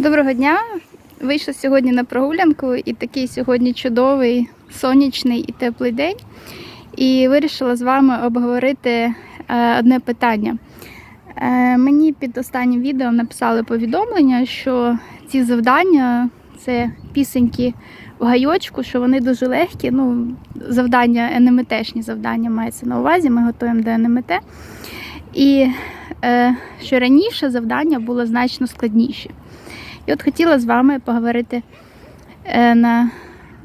Доброго дня! Вийшла сьогодні на прогулянку і такий сьогодні чудовий, сонячний і теплий день. І вирішила з вами обговорити е, одне питання. Е, Мені під останнім відео написали повідомлення, що ці завдання це пісеньки в гайочку, що вони дуже легкі. Ну, завдання НМТшні завдання мається на увазі. Ми готуємо до НМТ. І е, що раніше завдання було значно складніші. От хотіла з вами поговорити е, на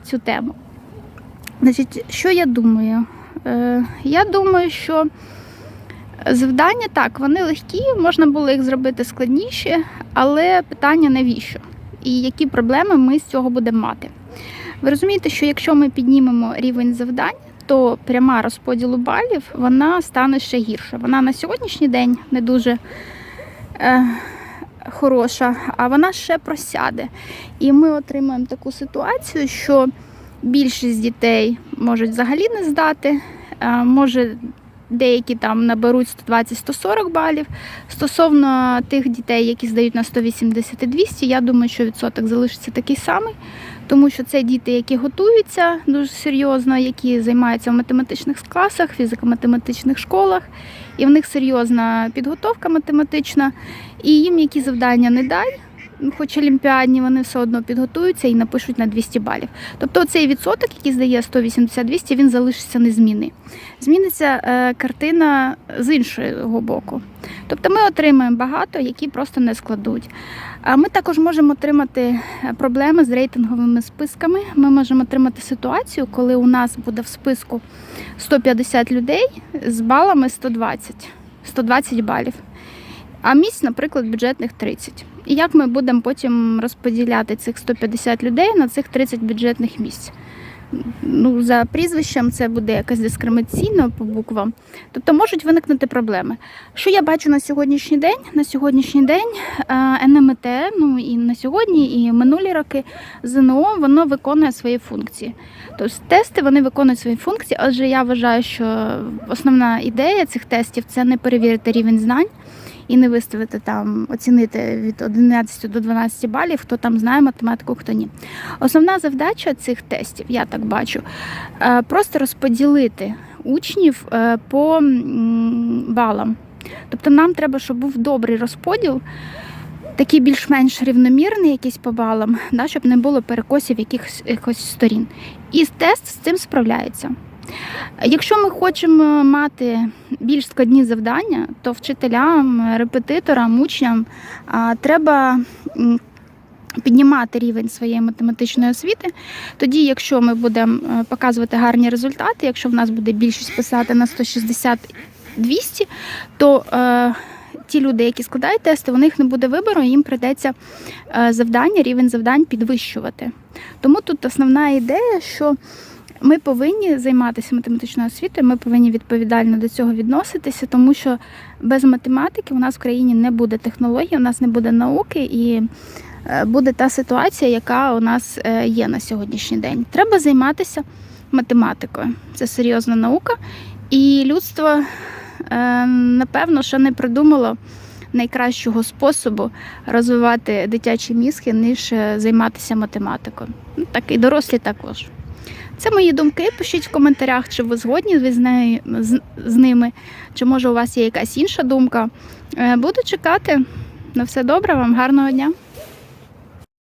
цю тему. Значить, що я думаю? Е, я думаю, що завдання так, вони легкі, можна було їх зробити складніші, але питання навіщо? І які проблеми ми з цього будемо мати? Ви розумієте, що якщо ми піднімемо рівень завдань, то пряма розподілу балів вона стане ще гірше. Вона на сьогоднішній день не дуже е, хороша, а вона ще просяде. І ми отримаємо таку ситуацію, що більшість дітей можуть взагалі не здати, е, може деякі там наберуть 120-140 балів. Стосовно тих дітей, які здають на 180-200, я думаю, що відсоток залишиться такий самий, тому що це діти, які готуються дуже серйозно, які займаються в математичних класах, фізико-математичних школах, і в них серйозна підготовка математична, і їм які завдання не дай. Хоч олімпіадні, вони все одно підготуються і напишуть на 200 балів. Тобто цей відсоток, який здає 180-200, він залишиться незмінний. Зміниться е, картина з іншого боку. Тобто ми отримаємо багато, які просто не складуть. А ми також можемо отримати проблеми з рейтинговими списками. Ми можемо отримати ситуацію, коли у нас буде в списку 150 людей з балами 120, 120 балів. А місць, наприклад, бюджетних 30. І як ми будемо потім розподіляти цих 150 людей на цих 30 бюджетних місць? Ну, За прізвищем це буде якось дискримінаційно по буквам. Тобто можуть виникнути проблеми. Що я бачу на сьогоднішній день? На сьогоднішній день е, НМТ, ну і на сьогодні, і минулі роки ЗНО воно виконує свої функції. Тобто тести вони виконують свої функції, адже я вважаю, що основна ідея цих тестів це не перевірити рівень знань і не виставити там, оцінити від 11 до 12 балів, хто там знає математику, хто ні. Основна завдача цих тестів, я так бачу, е, просто розподілити учнів е, по балам. Тобто нам треба, щоб був добрий розподіл. Такий більш-менш рівномірний якийсь по балам, да, щоб не було перекосів якихось, якихось сторін. І тест з цим справляється. Якщо ми хочемо мати більш складні завдання, то вчителям, репетиторам, учням треба піднімати рівень своєї математичної освіти. Тоді, якщо ми будемо е, показувати гарні результати, якщо в нас буде більшість писати на 160-200, то е, ті люди, які складають тести, у них не буде вибору, їм прийдеться е, завдання, рівень завдань підвищувати. Тому тут основна ідея, що ми повинні займатися математичною освітою, ми повинні відповідально до цього відноситися, тому що без математики у нас в країні не буде технологій, у нас не буде науки і е, буде та ситуація, яка у нас е, є на сьогоднішній день. Треба займатися математикою. Це серйозна наука, і людство, е, напевно, ще не придумало. Найкращого способу розвивати дитячі мізки, ніж займатися математикою. Ну, так і дорослі також. Це мої думки. Пишіть в коментарях, чи ви згодні з, нею, з, з ними, чи може у вас є якась інша думка. Е, Буду чекати. На все добре, вам гарного дня.